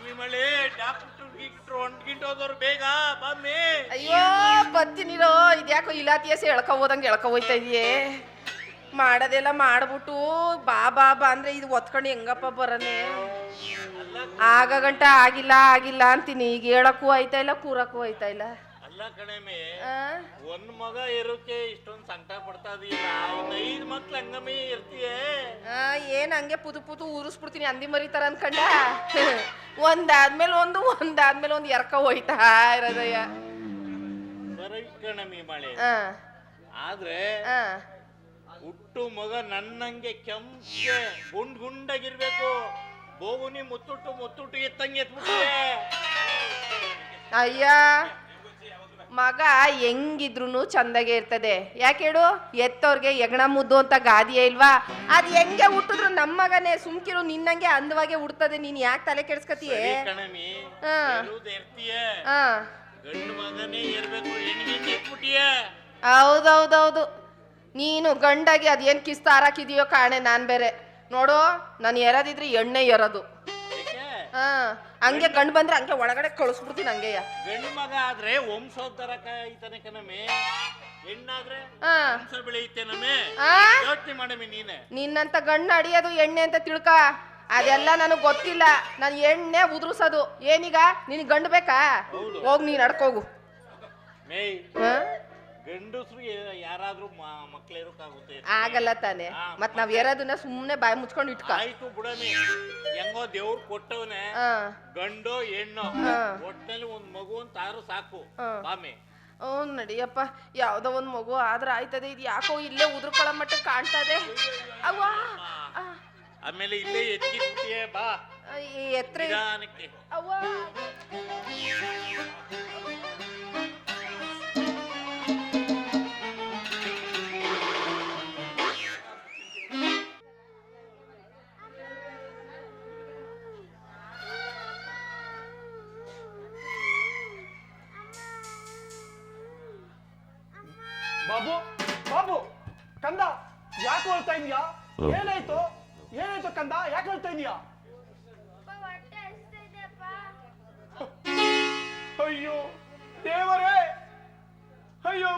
ಬಾಮಿ ಮಳೆ ಡಾಕ್ಟ್ರು ಗೀಕ್ಟ್ರು ಹೊಂಟ್ಗಿಂಟೋದವ್ರು ಬೇಗ ಬನ್ನಿ ಅಯ್ಯೋ ಬತ್ತಿನಿರೋ ಇದ್ಯಾಕೋ ಇಲಾತಿಯಸ ಎಳ್ಕೊ ಹೋದಂಗೆ ಎಳ್ಕೊ ಹೋಯ್ತಾ ಇದೆಯೇ? ಮಾಡೋದೆಲ್ಲ ಮಾಡ್ಬಿಟ್ಟು ಬಾ ಬಾ ಬಾ ಅಂದ್ರೆ ಇದು ಒತ್ಕೊಂಡು ಹೆಂಗಪ್ಪ ಬರನೆ? ಆಗ ಗಂಟ ಆಗಿಲ್ಲ ಆಗಿಲ್ಲ ಅಂತೀನಿ. ಈಗ ಹೇಳಕ್ಕೂ ಆಯ್ತಾ ಇಲ್ಲ ಕೂರಕ್ಕೂ ಆಯ್ತಾ ಇಲ್ಲ. ಅಲ್ಲ ಕಣಮೆ ಆ? ಒಂದ್ ಮಗ ಇರೋಕೆ ಇಷ್ಟೊಂದ್ ಸಂಕಟ ಪಡ್ತಾ ಇದೀಯಲ್ಲ ಇನ್ನ ಐದ್ ಮಕ್ಳು ಹಂಗಮಿ ಇರ್ತೀಯೇ? ಆ, ಏನ್ ಹಂಗೆ ಪುದು ಪುದು ಊರಿಸ್ಬಿಡ್ತೀನಿ ಅಂದಿ ಮರಿತಾರ ಅನ್ಕಂಡ? ಒಂದಾದ್ಮೇಲೆ ಒಂದು ಒಂದಾದ್ಮೇಲೆ ಒಂದು ಎರ್ಕ ಹೋಯ್ತಾ ಇರೋದಯ್ಯ. ಸರಿ ಕಣಮಿ ಮಳೆ. ಆ, ಆದ್ರೆ ಆ. ಹುಟ್ಟು ಮಗ ನನ್ನಂಗೆ ಕೆಂಪೆ ಗುಂಡ್ ಗುಂಡಾಗಿರ್ಬೇಕು. ಬೋಗುನಿ ಮುತ್ತುಟ್ಟು ಮುತ್ತುಟ್ಟು ಎತ್ತಂಗೆ ಎತ್ಬಿಟ್ಟಿದೆ. ಅಯ್ಯ. ಮಗ ಹೆಂಗಿದ್ರು ಚಂದಾಗೆ ಇರ್ತದೆ. ಯಾಕೆ ಹೇಳು? ಎತ್ತವ್ರಿಗೆ ಎಗಣ ಮುದ್ದು ಅಂತ ಗಾದಿಯೇ ಇಲ್ವಾ? ಅದ್ ಹೆಂಗೆ ಹುಟ್ಟಿದ್ರು ನಮ್ಮ ಮಗನೇ? ಸುಮ್ಕಿರು ನಿನ್ನಂಗೆ ಅಂದವಾಗೆ ಹುಡ್ತದೆ. ನೀನ್ ಯಾಕೆ ತಲೆ ಕೆಡ್ಸ್ಕತಿಯ ಹೌದೌದೌದು. ನೀನು ಗಂಡಾಗಿ ಅದೇನ್ ಕಿಸ್ತ ಹಾರಾಕಿದೀಯೋ ಕಾಣೆ ನಾನ್ ಬೇರೆ. ನೋಡು ನಾನು ಎರದಿದ್ರೆ ಎಣ್ಣೆ ಎರದು. ಹಾ ಹಂಗೆ ಗಂಡು ಬಂದ್ರೆ ಹಂಗೆ ಒಳಗಡೆ ಕಳಿಸ್ಬಿಡ್ತೀನಿ ಹಂಗೆಯ. ಗಂಡು ಮಗ ಆದ್ರೆ ವಂಶೋದ್ಧಾರ ಕಾಯ್ತಾನೆ ಕಣಮೆ ಹೆಣ್ಣಾದ್ರೆ ಹಾ. ವಂಶ ಬೆಳೆಯುತ್ತೇನಮೆ ಆ ಯೋಚನೆ ಮಾಡಮಿ ನೀನೆ. ನಿನ್ನಂತ ಗಂಡು ಅಡಿಯೋದು ಎಣ್ಣೆ ಅಂತ ತಿಳ್ಕ. ಅದೆಲ್ಲ ನನಗೆ ಗೊತ್ತಿಲ್ಲ. ನಾನು ಎಣ್ಣೆ ಉದುರ್ಸೋದು. ಏನೀಗ? ನಿನ್ ಗಂಡು ಬೇಕಾ. ಹೋಗ್ ನೀನ್ ಅಡ್ಕೋಗು ಮೇಯ್. ಹಾ? ಗಂಡಸ್ರು ಯಾರಾದ್ರೂ ಮಕ್ಳು ಇರೋಕ್ಕಾಗುತ್ತೆ ಆಗಲ್ಲ ತಾನೆ. ಮತ್ ನಾವ್ ಎರದನ್ನ ಸುಮ್ನೆ ಬಾಯಿ ಮುಚ್ಕೊಂಡು ಇಟ್ಕೊ. ಆಯ್ತು ಬಿಡಮಿ. ಹೆಂಗೋ ದೇವ್ರು ಕೊಟ್ಟವನೆ. ಗಂಡೋ ಹೆಣ್ಣು. ಒಟ್ಟಲ್ಲಿ ಒಟ್ಟಿನಲ್ಲಿ ಒಂದ್ ಮಗು ಅಂತ ಆದ್ರೂ ಸಾಕು. ಬಾಮಿ. ಹ್ಞೂ ನಡಿಯಪ್ಪ. ಯಾವ್ದೋ ಒಂದ್ ಮಗು ಆದ್ರೆ ಆಯ್ತದೆ. ಇದು ಯಾಕೋ ಇಲ್ಲೇ ಉದುರ್ಕೊಳ್ಳೋ ಮಟ್ಟ ಕಾಣ್ತದೆ. ಅವ್ವಾ. ಆಮೇಲೆ ಇಲ್ಲೇ ಎತ್ತಿ ಬಾ. ನಿಧಾನಕ್ಕೆ. ಅವ್ವಾ.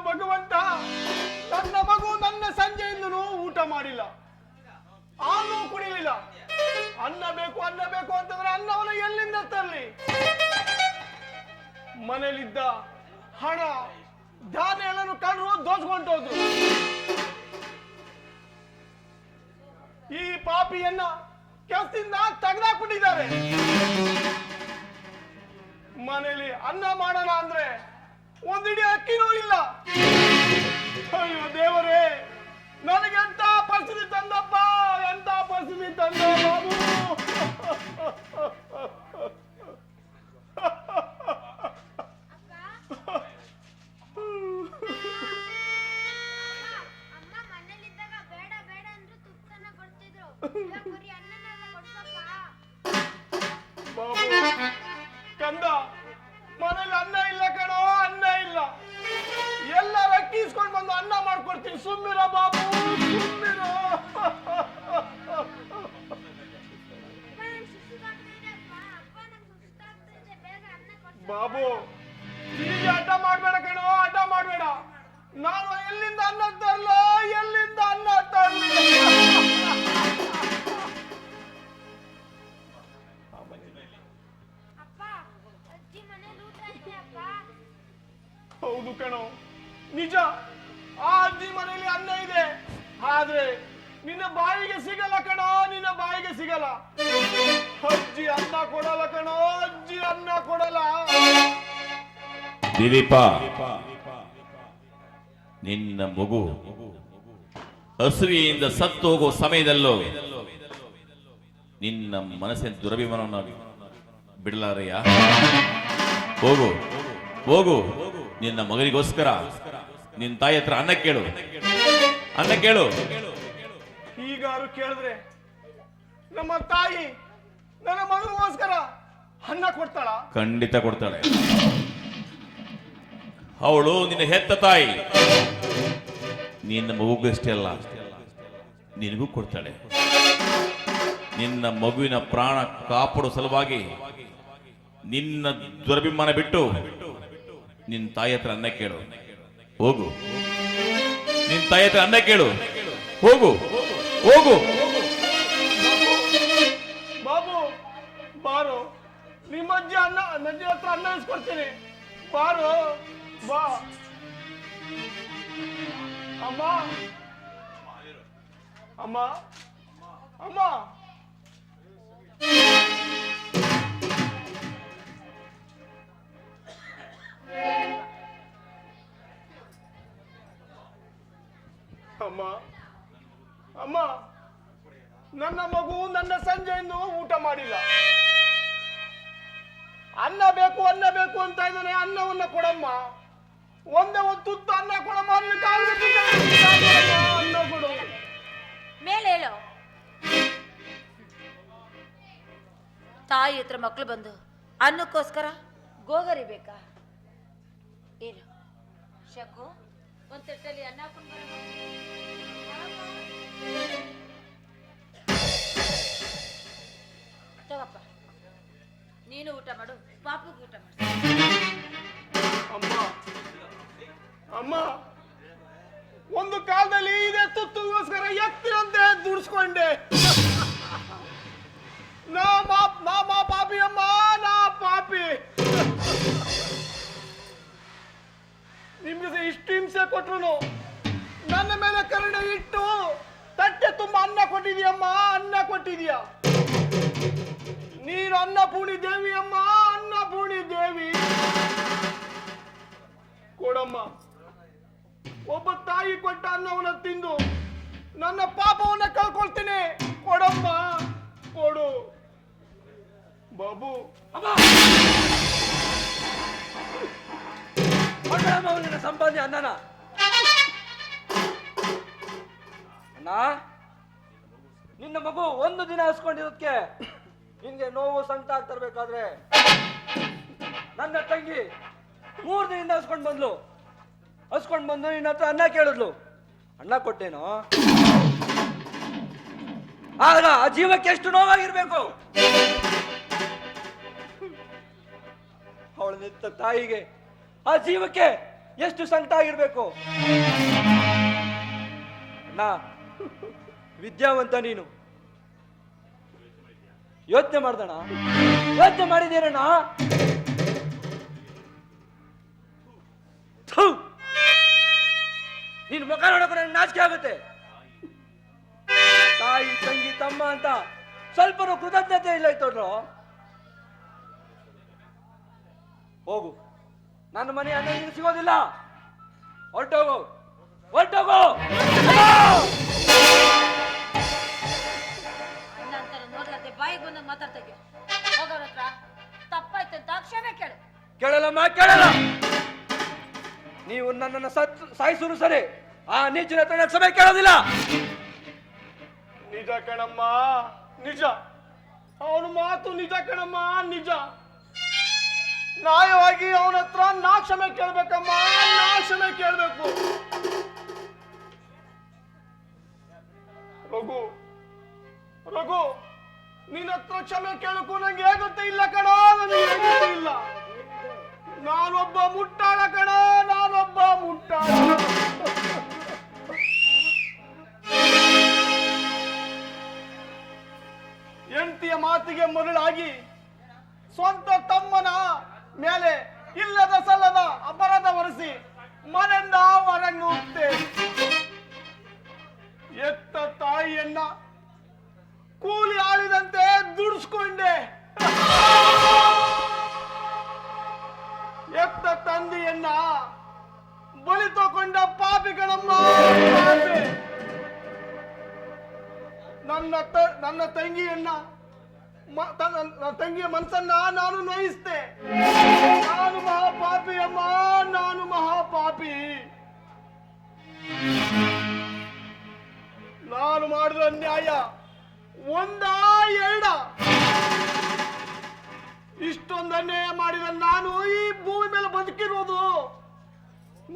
ಭಗವಂತ. ನನ್ನ ಮಗು ನನ್ನ ಸಂಜೆಯಿಂದನೂ ಊಟ ಮಾಡಿಲ್ಲ. ಹಾಲು ಕುಡಿಲಿಲ್ಲ. ಅನ್ನ ಬೇಕು ಅನ್ನ ಬೇಕು ಅಂತಂದ್ರೆ ಅನ್ನವನ್ನು ಎಲ್ಲಿಂದ ತರಲಿ? ಮನೇಲಿದ್ದ ಹಣ, ಧಾನ್ಯ ಎಲ್ಲನೂ ಕಂಡ್ರು ದೋಚ್ಕೊಂಡೋದ್ರು ಈ ಪಾಪಿಯನ್ನ ಕೆಲಸದಿಂದ ತೆಗೆದಾಕ್ಬಿಟ್ಟಿದ್ದಾರೆ. ಮನೇಲಿ ಅನ್ನ ಮಾಡೋಣ ಅಂದ್ರೆ ಒಂದಿಡಿ ಅಕ್ಕಿನೂ ಇಲ್ಲ. ಅಯ್ಯೋ ದೇವರೇ. ಬಾಬು ಹೀಗೆ ಅಡ್ಡ ಮಾಡ್ಬೇಡ ಕಣೋ, ಅಡ್ಡ ಮಾಡ್ಬೇಡ. ನಾನು ಎಲ್ಲಿಂದ ಅನ್ನ ತರ್ಲೋ, ಎಲ್ಲಿಂದ ಅನ್ನ ತರ್ಲಿ? ಹೌದು ಕಣೋ, ನಿಜ, ಆ ಅಜ್ಜಿ ಮನೆಯಲ್ಲಿ ಅನ್ನ ಇದೆ. ಆದ್ರೆ ನಿನ್ನ ಬಾಯಿಗೆ ಸಿಗಲ್ಲ ಕಣೋ, ನಿನ್ನ ಬಾಯಿಗೆ ಸಿಗಲ್ಲ. ಅಜ್ಜಿ ಅನ್ನ ಕೊಡಲ್ಲ ಕಣೋ ಅಜ್ಜಿ ಅನ್ನ ಕೊಡಲ್ಲ. ದಿಲೀಪ ನಿನ್ನ ಮಗು ಹಸುವಿಯಿಂದ ಸತ್ತು ಹೋಗುವ ಸಮಯದಲ್ಲೂ ನಿನ್ನ ಮನಸ್ಸಿನ ದುರಭಿಮಾನವನ್ನು ಬಿಡಲಾರಯ್ಯ? ಹೋಗು ಹೋಗು ನಿನ್ನ ಮಗನಿಗೋಸ್ಕರ ನಿನ್ನ ತಾಯಿ ಹತ್ರ ಅನ್ನ ಕೇಳು. ಅನ್ನ ಕೇಳು. ಈಗಾರು ಕೇಳಿದ್ರೆ ನಮ್ಮ ತಾಯಿ ನನ್ನ ಮಗನಿಗೋಸ್ಕರ ಅನ್ನ ಕೊಡ್ತಾಳ. ಖಂಡಿತ ಕೊಡ್ತಾಳೆ. ಅವಳು ನಿನ್ನ ಹೆತ್ತ ತಾಯಿ. ನಿನ್ನ ಮಗುಗಷ್ಟೇ ಅಲ್ಲ, ನಿನಗೂ ಕೊಡ್ತಾಳೆ. ನಿನ್ನ ಮಗುವಿನ ಪ್ರಾಣ ಕಾಪಾಡೋ ಸಲುವಾಗಿ ನಿನ್ನ ದುರಭಿಮಾನ ಬಿಟ್ಟು ನಿನ್ನ ತಾಯಿ ಹತ್ರ ಅನ್ನ ಕೇಳು. ಹೋಗು. ನಿನ್ನ ತಾಯಿ ಹತ್ರ ಅನ್ನ ಕೇಳು. ಹೋಗು. ಹೋಗು. ನಿಮ್ಮ ಅಜ್ಜಿ ಅನ್ನ, ನಜ್ಜಿ ಹತ್ರ ಅನ್ನ ಇಸ್ಕೊಡ್ತೀನಿ. ಬಾರು, ಬಾ. ಅಮ್ಮ. ಅಮ್ಮ. ಅಮ್ಮ. ಅಮ್ಮ. ಅಮ್ಮ. ನನ್ನ ಮಗು, ನನ್ನ ಸಂಜೆಯನ್ನು ಊಟ ಮಾಡಿಲ್ಲ. ಅನ್ನ ಬೇಕು ಅನ್ನ ಬೇಕು ಅಂತ ಇದ್ದಾನೆ, ಅನ್ನವನ್ನ ಕೊಡಮ್ಮ. ಒಂದೇ ಒಂದು ತುತ್ತು ಅನ್ನ ಕೊಡಮ್ಮ. ಅನ್ನ ಕೊಡು. ಮೇಲೆ ಹೇಳು. ತಾಯಿ ಹತ್ರ ಮಕ್ಳು ಬಂದು ಅನ್ನಕ್ಕೋಸ್ಕರ ಗೋಗರಿಬೇಕಾ ಏನು ಶಕು, ಒಂದ್ ತಟ್ಟಲ್ಲಿ ಅನ್ನ ಹಾಕೊಂಡ್ ನೀನು ಊಟ ಮಾಡು ಪಾಪುಗೆ ಊಟ ಮಾಡು. ಅಮ್ಮ ಅಮ್ಮ, ಒಂದು ಕಾಲದಲ್ಲಿ ಇದೆ ತುತ್ತುಗೋಸ್ಕರ ಎತ್ತಿರಂತೆ ದುಡಿಸ್ಕೊಂಡೆ. ನಾ ಮಾ ನಾ ಮಾ ಪಾಪಿ ಅಮ್ಮ, ನಾ ಪಾಪಿ. ನಿಮ್ಗೆ ಇಷ್ಟು ಹಿಂಸೆ ಕೊಟ್ರು ನನ್ನ ಮೇಲೆ ಕರುಣೆ ಇಟ್ಟು ತಟ್ಟೆ ತುಂಬ ಅನ್ನ ಕೊಟ್ಟಿದ್ಯಮ್ಮ ಅನ್ನ ಕೊಟ್ಟಿದ್ಯಾ ನೀನು ಅನ್ನಪೂರ್ಣಿ ದೇವಿ ಅಮ್ಮ ಅನ್ನಪೂರ್ಣಿ ದೇವಿ. ಕೊಡಮ್ಮ. ಒಬ್ಬ ತಾಯಿ ಕೊಟ್ಟ ಅನ್ನವನ್ನ ತಿಂದು ನನ್ನ ಪಾಪವನ್ನ ಕಳ್ಕೊಳ್ತೀನಿ. ಕೊಡಮ್ಮ. ಕೊಡು. ಬಾಬು. ಅವನಿನ ಸಂಪಾದನೆ ಅನ್ನನ. ಅಣ್ಣ, ನಿನ್ನ ಮಗು ಒಂದು ದಿನ ಹಸ್ಕೊಂಡಿರೋದಕ್ಕೆ ನಿನ್ಗೆ ನೋವು ಸಂಕಟ ಆಗ್ತಿರ್ಬೇಕಾದ್ರೆ ನನ್ನ ತಂಗಿ ಮೂರು ದಿನ ಹಸ್ಕೊಂಡು ಬಂದ್ಲು. ಹಸ್ಕೊಂಡು ಬಂದು ನಿನ್ನ ಹತ್ರ ಅನ್ನ ಕೇಳಿದ್ಲು. ಅಣ್ಣ ಕೊಟ್ಟೇನೋ? ಆಗ ಆ ಜೀವಕ್ಕೆ ಎಷ್ಟು ನೋವಾಗಿರ್ಬೇಕು? ಅವಳ ನಿತ್ತ ತಾಯಿಗೆ ಆ ಜೀವಕ್ಕೆ ಎಷ್ಟು ಸಂಕಟ ಆಗಿರ್ಬೇಕು? ಅಣ್ಣ, ವಿದ್ಯಾವಂತ ನೀನು. ಯೋಚನೆ ಮಾಡ್ದಣ ಯೋಚನೆ ಮಾಡಿದೀರಣ್ಣ! ನಿನ್ ಮುಖ ನೋಡಕ್ಕೆ ನಾಚಿಕೆ ಆಗುತ್ತೆ. ತಾಯಿ, ತಂಗಿ, ತಮ್ಮ ಅಂತ ಸ್ವಲ್ಪನೂ ಕೃತಜ್ಞತೆ ಇಲ್ಲ ಇತ್ತು ಹೋಗು. ನನ್ನ ಮನೆ ಅನ್ನ ಸಿಗೋದಿಲ್ಲ. ಹೊರಟೋಗು. ಹೊರಟೋಗು. ಬಾಯಿಗೆ ಬಂದಂಗೆ ಮಾತಾಡ್ತೈತೆ ಹೋಗೋರ ಹತ್ರ. ತಪ್ಪಾಯ್ತು ಅಂತ ಕ್ಷಮೆ ಕೇಳು. ಕೇಳಲ್ಲಮ್ಮ ಕೇಳಲ್ಲ. ನೀವು ನನ್ನನ್ನು ಸತ್ ಸಾಯಿಸೂರು ಸರಿ. ಆ ನೀಚಿನ ಹತ್ರ ನಾನು ಕ್ಷಮೆ ಕೇಳೋದಿಲ್ಲ. ನಿಜ ಕಣಮ್ಮ ನಿಜ. ಅವನ ಮಾತು ನಿಜ ಕಣಮ್ಮ ನಿಜ. ನ್ಯಾಯವಾಗಿ ಅವನ ಹತ್ರ ನಾ ಕ್ಷಮೆ ಕೇಳ್ಬೇಕಮ್ಮ ನಾ ಕ್ಷಮೆ ಕೇಳ್ಬೇಕು. ರಘು ರಘು. ನಿನ್ನ ಹತ್ರ ಕ್ಷಮೆ ಕೇಳಕ್ಕೂ ನಂಗೆ ಹೇಗುತ್ತೆ ಇಲ್ಲ ಕಣ ನನಗೆ ಇಲ್ಲ. ನಾನೊಬ್ಬ ಮುಟ್ಟಾಳ ಕಣ, ನಾನೊಬ್ಬ ಮುಟ್ಟಾಳ. ಹೆಂಡತಿಯ ಮಾತಿಗೆ ಮರುಳಾಗಿ ಸ್ವಂತ ತಮ್ಮನ ಮೇಲೆ ಇಲ್ಲದ ಸಲ್ಲದ ಅಪರಾಧ ಹೊರಿಸಿ ಮನೆಯಿಂದ ಹೊರಗೆ ಎತ್ತ ತಾಯಿಯನ್ನ ಕೂಲಿ ಆಳಿದಂತೆ ದುಡಿಸ್ಕೊಂಡೆ ಎತ್ತ ತಂದೆಯನ್ನ ಬಳಿ ತಗೊಂಡ ಪಾಪಿಗಳಮ್ಮ ಪಾಪಿ. ನನ್ನ ನನ್ನ ತಂಗಿಯನ್ನ ತಂಗಿಯ ಮನಸ್ಸನ್ನ ನಾನು ನೋಯಿಸ್ತೆ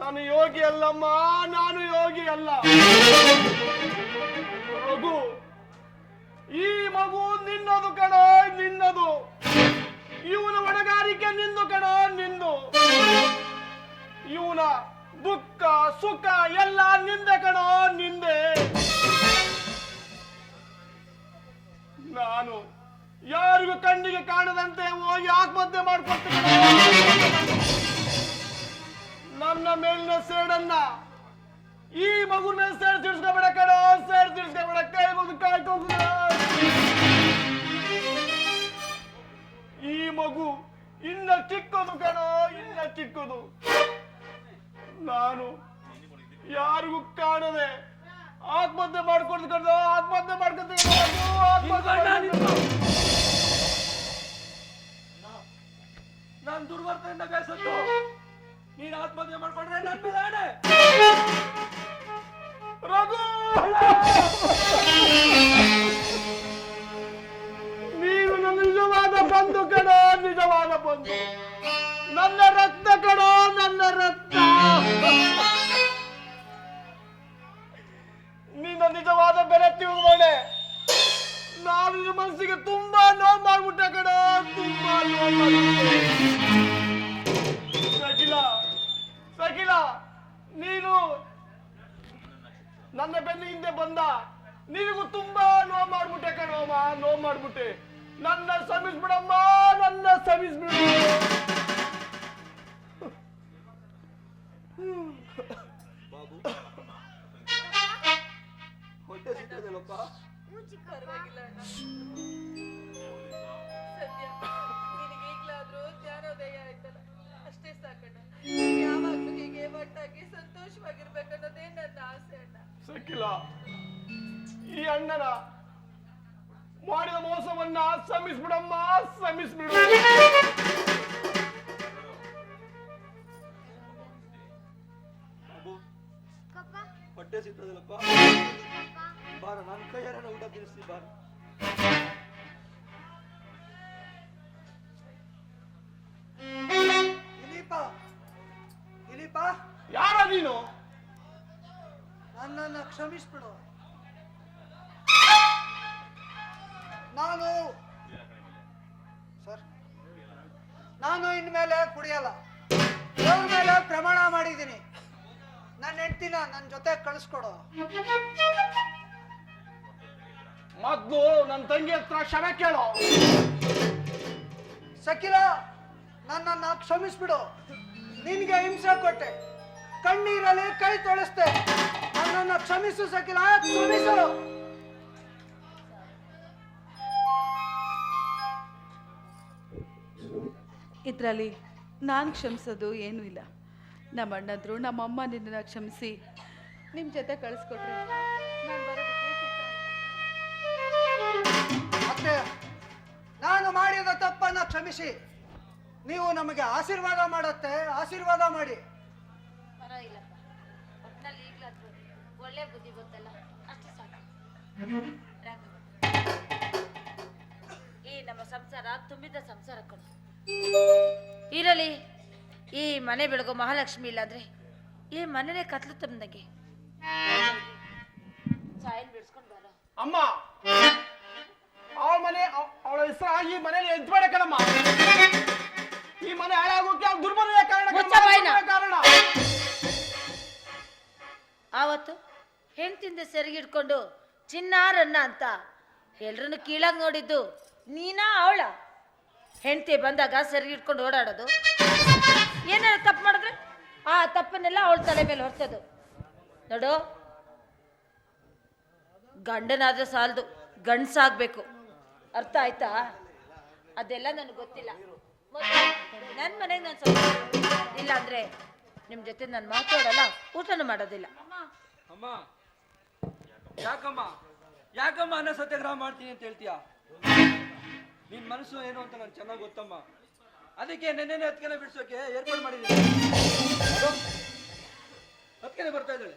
ನಾನು ಯೋಗಿ ಅಲ್ಲಮ್ಮ, ನಾನು ಯೋಗಿ ಅಲ್ಲ. ರಘು, ಈ ಮಗು ನಿನ್ನದು ಕಣ, ನಿನ್ನದು. ಇವನ ಹೊಣೆಗಾರಿಕೆ ನಿಂದು ಕಣ, ನಿಂದು. ಇವನ ದುಃಖ, ಸುಖ ಎಲ್ಲ ನಿಂದೆ ಕಣ, ನಿಂದೆ. ನಾನು ಯಾರಿಗೂ ಕಣ್ಣಿಗೆ ಕಾಣದಂತೆ ಹೋಗಿ ಆತ್ಮಹತ್ಯೆ ಮಾಡ್ಕೊಳ್ತೀನಿ ನನ್ನ ಮೇಲಿನ ಸೇಡನ್ನ. ಈ ಮಗು ಮೇಲೆ ಸೇರ್ ತಿರ್ಸ್ಕೊಬೇಡ ಕಣೋ ಸೇರ್ ತಿರ್ಸ್ಕೊಬೇಡ ಕೈ ಮಗು ಕಾಯ್ಕೊಂಡು ಈ ಮಗು ಇನ್ನ ಚಿಕ್ಕದು ಕಣ ಇನ್ನ ಚಿಕ್ಕದು. ನಾನು ಯಾರಿಗೂ ಕಾಣದೆ ಆತ್ಮಹತ್ಯೆ ಮಾಡ್ಕೊಂಡು ಕಣ ಆತ್ಮಹತ್ಯೆ ಮಾಡ್ಕೊತೀನಿ ನಾನು ದುರ್ವರ್ತನೆಯಿಂದ ಬೇಸತ್ತು. ಆತ್ಮಹತ್ಯೆ ಮಾಡ್ಕೊಂಡ್ರೆ ನನ್ ಮೇಲೆ ಆಣೆ. ರಘು! ನೀನು ನನ್ನ ನಿಜವಾದ ಬಂಧು ಕಡ ನಿಜವಾದ ಬಂಧು. ನನ್ನ ರಕ್ತ ಕಡ ನನ್ನ ರಕ್ತ. ನಿನ್ನ ನಿಜವಾದ ಬೆಲೆ ತಿಳಿದೋಳೆ ನಾನು ನಿನ್ನ ಮನಸ್ಸಿಗೆ ತುಂಬಾ ನೋವು ಮಾಡ್ಬಿಟ್ಟೆ ಕಡ ತುಂಬಾ ನೋವು ಮಾಡ್ಬಿಟ್ಟೆ. ಬಂದ. ನಿನಗೂ ತುಂಬಾ ನೋವು ಮಾಡ್ಬಿಟ್ಟೆ ಕಣೋಮ ನೋವು ಮಾಡ್ಬಿಟ್ಟೆ. ನನ್ನ ಸಮಿಸ್ಬಿಡಮ್ಮ ನನ್ನ ಹೊಟ್ಟೆ ಹ್ಞೂ ಚಿಕ್ಕ ಪರವಾಗಿಲ್ಲ ಅಣ್ಣ ಸದ್ಯ ನಿನಗೆ ಈಗ್ಲಾದ್ರೂ ಜ್ಞಾನೋದಯ ಆಯ್ತಲ್ಲ. ಅಷ್ಟೇ ಸಾಕಣ್ಣ. ಯಾವಾಗ್ಲೂ ಹೀಗೆ ಒಟ್ಟಾಗಿ ಸಂತೋಷವಾಗಿರ್ಬೇಕನ್ನೋದೇ ನನ್ನ ಆಸೆ ಅಣ್ಣ. ಸಿಕ್ಕಿಲ್ಲ ಈ ಅಣ್ಣನ ಮಾಡಿದ ಮೋಸವನ್ನ ಸಮಿಸ್ಬಿಡಮ್ಮ ಸಮಿಸ್ಬಿಡು ಬಾಬು ಕಪ್ಪ. ಹೊಟ್ಟೆ ಸಿಗ್ತದಲ್ಲಪ್ಪ ಬಾರ ನನ್ನ ಕೈಯಾರ ಊಟ ತಿನ್ನಿಸ್ತೀನಿ ಬಾರ. ಕ್ಷಮಿಸ್ಬಿಡು. ನಾನು ಸರ್ ನಾನು ಇನ್ಮೇಲೆ ಕುಡಿಯಲ್ಲ. ದೇವ್ರ ಮೇಲೆ ಪ್ರಮಾಣ ಮಾಡಿದ್ದೀನಿ. ನನ್ನ ಹೆಂಡ್ತಿನ ನನ್ನ ಜೊತೆ ಕಳಿಸ್ಕೊಡು. ಮೊದ್ಲು ನನ್ನ ತಂಗಿ ಹತ್ರ ಕ್ಷಮೆ ಕೇಳು. ಸಕಿಲ ನನ್ನನ್ನು ಕ್ಷಮಿಸ್ಬಿಡು. ನಿನ್ಗೆ ಹಿಂಸೆ ಕೊಟ್ಟೆ. ಕಣ್ಣೀರಲ್ಲಿ ಕೈ ತೊಳಸ್ತೆ ನನ್ನನ್ನು ಕ್ಷಮಿಸು ಸಕಿಲ ಕ್ಷಮಿಸು. ಇದರಲ್ಲಿ ನಾನು ಕ್ಷಮಿಸೋದು ಏನೂ ಇಲ್ಲ. ನಮ್ಮ ಅಣ್ಣದ್ರು ನಮ್ಮಮ್ಮ ನಿನ್ನ ಕ್ಷಮಿಸಿ ನಿಮ್ಮ ಜೊತೆ ಕಳಿಸ್ಕೊಟ್ರೆ. ಮತ್ತೆ ನಾನು ಮಾಡಿದ ತಪ್ಪನ್ನ ಕ್ಷಮಿಸಿ. ನೀವು ನಮಗೆ ಆಶೀರ್ವಾದ ಮಾಡತ್ತೆ, ಆಶೀರ್ವಾದ ಮಾಡಿ ಪರವಾಗಿಲ್ಲಪ್ಪ ಒಟ್ನಲ್ಲಿ ಈಗ್ಲಾದ್ರು ಒಳ್ಳೆ ಬುದ್ಧಿ ಗೊತ್ತಲ್ಲ? ಅಷ್ಟು ಸಾಕು. ರಾಘವ. ಈ ನಮ್ಮ ಸಂಸಾರ ತುಂಬಿದ ಸಂಸಾರ ಕಣು ಇರಲಿ. ಈ ಮನೆ ಬೆಳಗೋ ಮಹಾಲಕ್ಷ್ಮಿ ಇಲ್ಲಾಂದ್ರೆ ಈ ಮನೆನೇ ಕತ್ಲು ತಂದಂಗೆ. ಚಾಯನ್ ಬಿಡಿಸ್ಕೊಂಡು ಬರೋ ಅಮ್ಮ! ಅವಳ ಮನೆ ಅವಳ ಹೆಸರು ಈ ಮನೇಲಿ ಎದ್ಬೇಡ ಕಣಮ್ಮ. ಈ ಮನೆ ಹಾಳಾಗೋಕೆ ಅವ್ಳ ದುರ್ಬಲ ಕಾರಣ ಮುಚ್ಚ ಬಾಯ್ನ. ಕಾರಣ. ಆವತ್ತು? ಹೆಣ್ತಿಂದ ಸೆರಗಿಡ್ಕೊಂಡು ಚಿನ್ನಾರನ್ನ ಅಂತ ಎಲ್ರನ್ನು ಕೀಳಾಗಿ ನೋಡಿದ್ದು ನೀನಾ ಅವಳ? ಹೆಂಡತಿ ಬಂದಾಗ ಸೆರಗಿಡ್ಕೊಂಡು ಓಡಾಡೋದು? ಏನಾರು ತಪ್ಪು ಮಾಡಿದ್ರೆ ಆ ತಪ್ಪನ್ನೆಲ್ಲ ಅವಳ ತಲೆ ಮೇಲೆ ಹೊರ್ತದು ನೋಡು ಗಂಡನಾದ್ರೆ ಸಾಲದು ಗಂಡ್ಸಾಗ್ಬೇಕು. ಅರ್ಥ ಆಯ್ತಾ? ಅದೆಲ್ಲ ನನಗೆ ಗೊತ್ತಿಲ್ಲ. ನನ್ನ ಮನೆಗೆ ನಾನು ಸ್ವಲ್ಪ ಇಲ್ಲ ಅಂದ್ರೆ ನಿಮ್ಮ ಜೊತೆ ನಾನು ಮಾತಾಡಲ್ಲ ಊಟನೂ ಮಾಡೋದಿಲ್ಲ. ಅಮ್ಮ. ಯಾಕಮ್ಮ? ಯಾಕಮ್ಮ ಅನ್ನ ಸತ್ಯಾಗ್ರಹ ಮಾಡ್ತೀನಿ ಅಂತ ಹೇಳ್ತೀಯ? ನಿನ್ ಮನಸ್ಸು ಏನು ಅಂತ ನಾನು ಚೆನ್ನಾಗಿ ಗೊತ್ತಮ್ಮ. ಅದಕ್ಕೆ ನೆನ್ನೆನೆ ಹತ್ಕೆನೆ ಬಿಡ್ಸೋಕೆ ಏರ್ಪಾಡು ಮಾಡಿದ್ದೀನಿ ಹತ್ಕೆನೆ ಬರ್ತಾ ಇದ್ದಾಳೆ?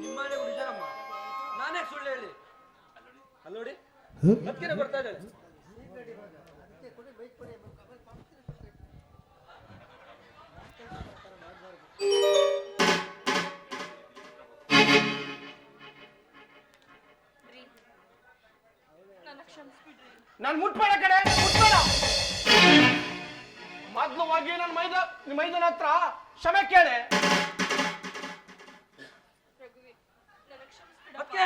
ನಿಮ್ಮನೆ ನಿಜನಮ್ಮ ನಾನೇ ಸುಳ್ಳು ಹೇಳಿ. ಅಲ್ಲೋಡಿ. ಹತ್ಕೆನೆ ಬರ್ತಾ ಇದ್ದಾಳೆ. ನಾನು ಮುಟ್ಬೇಡ ಕಡೆ ಮುಟ್ಬೇಡ. ಮೊದ್ಲು ಹೋಗಿ ನನ್ನ ಮೈದ ನಿಮ್ಮ ಮೈದನ ಹತ್ರ ಕ್ಷಮೆ ಕೇಳೆ. ಅದಕ್ಕೆ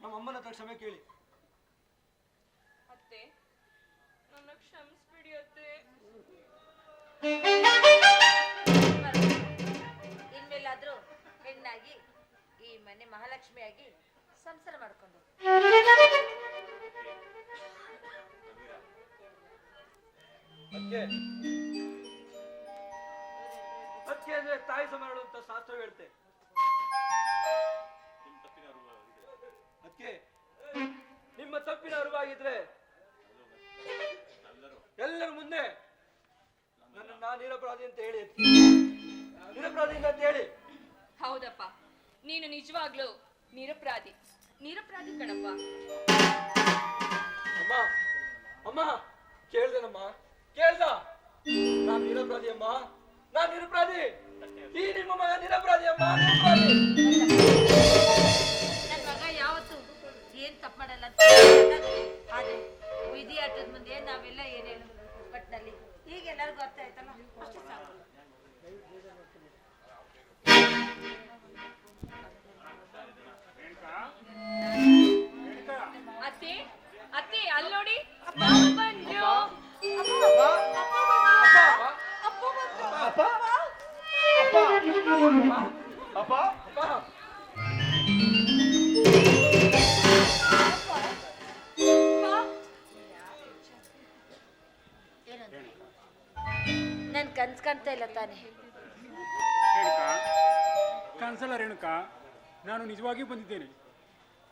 ನಮ್ಮ ಅಮ್ಮನ ಹತ್ರ ಕ್ಷಮೆ ಕೇಳಿ. ಅತ್ತೆ ನನ್ನ ಕ್ಷಮಿಸ್ಬಿಡಿ ಅತ್ತೆ. ಇನ್ಮೇಲಾದ್ರೂ ಹೆಣ್ಣಾಗಿ ಮನೆ ಮಹಾಲಕ್ಷ್ಮಿಯಾಗಿ ಸಂಸಾರ ಮಾಡ್ಕೊಂಡು. ಅಂದ್ರೆ ತಾಯಿ ಸಮಾನ ಅಂತ ಶಾಸ್ತ್ರ ಹೇಳ್ತೆ. ಅದಕ್ಕೆ ನಿಮ್ಮ ತಪ್ಪಿನ ಅರಿವಾಗಿದ್ರೆ ಎಲ್ಲರ ಮುಂದೆ ನನ್ನ ನಾನು ನಿರಪರಾಧಿ ಅಂತ ಹೇಳಿ. ನಿರಪರಾಧಿ ಅಂತ ಹೇಳಿ. ಹೌದಪ್ಪ. ನೀನು ನಿಜವಾಗ್ಲು ನಿರಪರಾಧಿ. ನಿರಪರಾಧಿ ಕಣಪ್ಪ ಅಮ್ಮ ಅಮ್ಮ ಕೇಳ್ದನಮ್ಮ ಕೇಳ್ದ? ನಾನ್ ನಿರಪರಾಧಿ ಅಮ್ಮ ನಾನ್ ನಿರಪರಾಧಿ. ಈ ನಿಮ್ಮ ಮಗ ನಿರಪರಾಧಿ ಅಮ್ಮ ನಿರಪರಾಧಿ. ನನ್ನ ಮಗ ಯಾವತ್ತು ಏನ್ ತಪ್ಪು ಮಾಡಲ್ಲ ಅಂತ ಆದ್ರೆ ವಿಧಿ ಆಟದ ಮುಂದೆ ನಾವೆಲ್ಲ ಏನೇನು ಪಟ್ಟಿನಲ್ಲಿ ಒಟ್ನಲ್ಲಿ. ಈಗ ಎಲ್ಲರಿಗೂ ಅರ್ಥ ಆಯ್ತಲ್ಲ? ಅಷ್ಟೇ ಸಾಕು.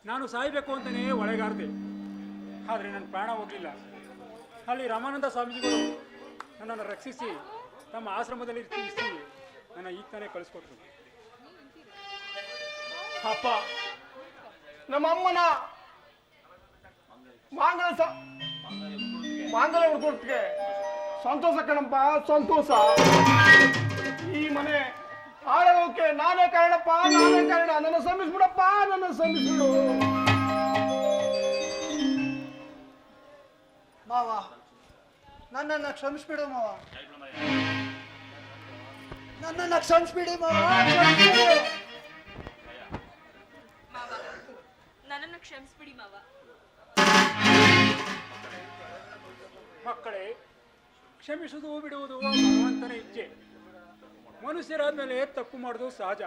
ನಾನು ಸಾಯಬೇಕು ಅಂತಲೇ ಒಳಗಾರ್ದೆ ಆದರೆ ನನ್ನ ಪ್ರಾಣ ಹೋಗಲಿಲ್ಲ. ಅಲ್ಲಿ ರಾಮಾನಂದ ಸ್ವಾಮೀಜಿಗಳು ನನ್ನನ್ನು ರಕ್ಷಿಸಿ ತಮ್ಮ ಆಶ್ರಮದಲ್ಲಿ ತಿಳಿಸಿ ನನ್ನ ಈಗ ತಾನೇ ಕಳಿಸ್ಕೊಟ್ರು. ಅಪ್ಪ, ನಮ್ಮ ಅಮ್ಮನ ಮಾಂಗಲ ಮಾಂಗಲ್ಯ ಹುಡ್ಕೊಟ್ಗೆ ಸಂತೋಷ ಕಣಪ್ಪ ಸಂತೋಷ. ಈ ಮನೆ ಆಳೋಕೆ ನಾನೇ ಕಾರಣಪ್ಪ ನಾನೇ ಕಾರಣ. ನನ್ನ ಶ್ರಮಿಸ್ಬಿಡಪ್ಪ ನನ್ನ ಶ್ರಮಿಸ್ಬಿಡು ಮಾವ ನನ್ನನ್ನು ಕ್ಷಮಿಸ್ಬಿಡು ಮಾವ. ನನ್ನನ್ನು ಕ್ಷಮಿಸ್ಬಿಡಿ ಮಾವ ಕ್ಷಮಿಸ್ಬಿಡು. ಮಾವ ನನ್ನನ್ನು ಕ್ಷಮಿಸ್ಬಿಡಿ ಮಾವ. ಮಕ್ಕಳೇ ಕ್ಷಮಿಸುವುದು ಬಿಡುವುದು ಭಗವಂತನ ಇಚ್ಛೆ. ಮನುಷ್ಯರಾದ ಮೇಲೆ ತಪ್ಪು ಮಾಡೋದು ಸಹಜ.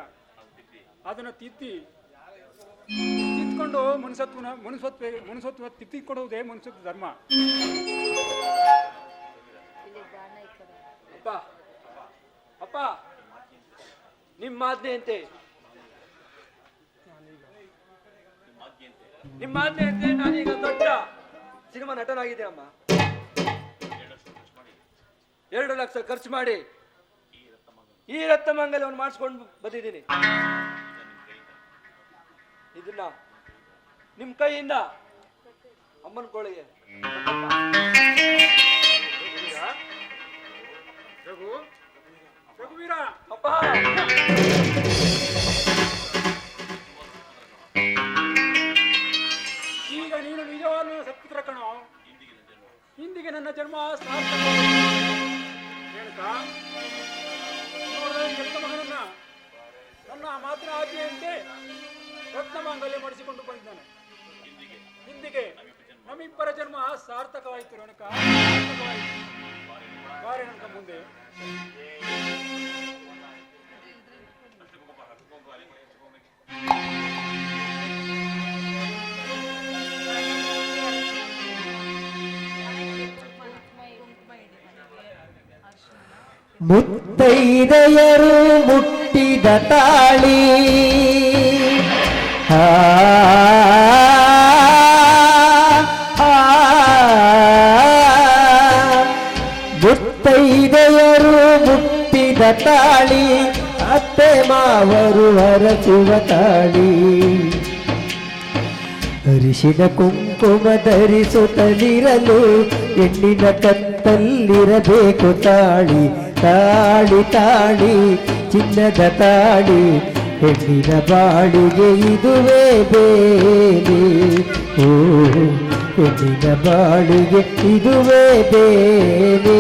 ಅದನ್ನು ತಿದ್ದಿ. ತಿದ್ಕೊಂಡು ಮನುಷ್ಯತ್ವನ, ಮನುಷ್ಯತ್ವ ಮನುಷ್ಯತ್ವ ತಿದ್ದಿಕೊಡುವುದೇ ಮನುಷ್ಯತ್ವ ಧರ್ಮ. ಅಪ್ಪ ಅಪ್ಪ ನಿಮ್ಮ ಆಜ್ಞೆ ಅಂತೆ. ನಿಮ್ಮ ಆಜ್ಞೆ ಅಂತೆ, ನಾನೀಗ ದೊಡ್ಡ ಸಿನಿಮಾ ನಟನಾಗಿದ್ದೆ ಅಮ್ಮ. ಎರಡು ಲಕ್ಷ ಖರ್ಚು ಮಾಡಿ. ಈ ರತ್ನ ಮಂಗಲ್ಯವನ್ನು ಮಾಡಿಸ್ಕೊಂಡು ಬಂದಿದ್ದೀನಿ. ಇದನ್ನ ನಿಮ್ಮ ಕೈಯಿಂದ ಅಮ್ಮನ ಕೋಳಿಗೆ. ಅಪ್ಪ. ಈಗ ನೀನು ನಿಜವಾದ ಸತ್ಪುತ್ರ ಕಣೋ. ಇಂದಿಗೆ ನನ್ನ ಜನ್ಮ ಸಾರ್ಥಕ. ರೇಣುಕಾ ನೋಡಿದ್ರೆ ಈ ರಕ್ತ ಮಗನನ್ನ ನನ್ನ ಮಾತಿನ ಆಜ್ಞೆಯಂತೆ ರತ್ನ ಮಾಂಗಲ್ಯ ಮಾಡಿಸಿಕೊಂಡು ಬಂದಿದ್ದಾನೆ ಇಂದಿಗೆ ನಮ್ಮಿಬ್ಬರ ಜನ್ಮ ಸಾರ್ಥಕವಾಯಿತು ರೇಣುಕಾ ಸಾರ್ಥಕವಾಯಿತು ಬಾರಿ ರೇಣುಕ ಮುಂದೆ ಮುತ್ತೈದೆಯರು ಮುಟ್ಟಿದ ತಾಳಿ. ಆ, ಮುತ್ತೈದೆಯರು ಮುಟ್ಟಿದ ತಾಳಿ ಅತ್ತೆ ಮಾವರು ಹರಸುವ ತಾಳಿ. ಅರಿಶಿನ ಕುಂಕುಮ ಧರಿಸುತ್ತಲಿರಲು ಹೆಣ್ಣಿನ ಕತ್ತಲ್ಲಿರಬೇಕು ತಾಳಿ. ತಾಳಿ ತಾಳಿ ಚಿನ್ನದ ತಾಳಿ ಹೆಣ್ಣಿನ ಬಾಳಿಗೆ ಇದುವೇ ಬೇಲಿ ಓ ಹೆಣ್ಣಿನ ಬಾಳಿಗೆ ಇದುವೇ ಬೇಲಿ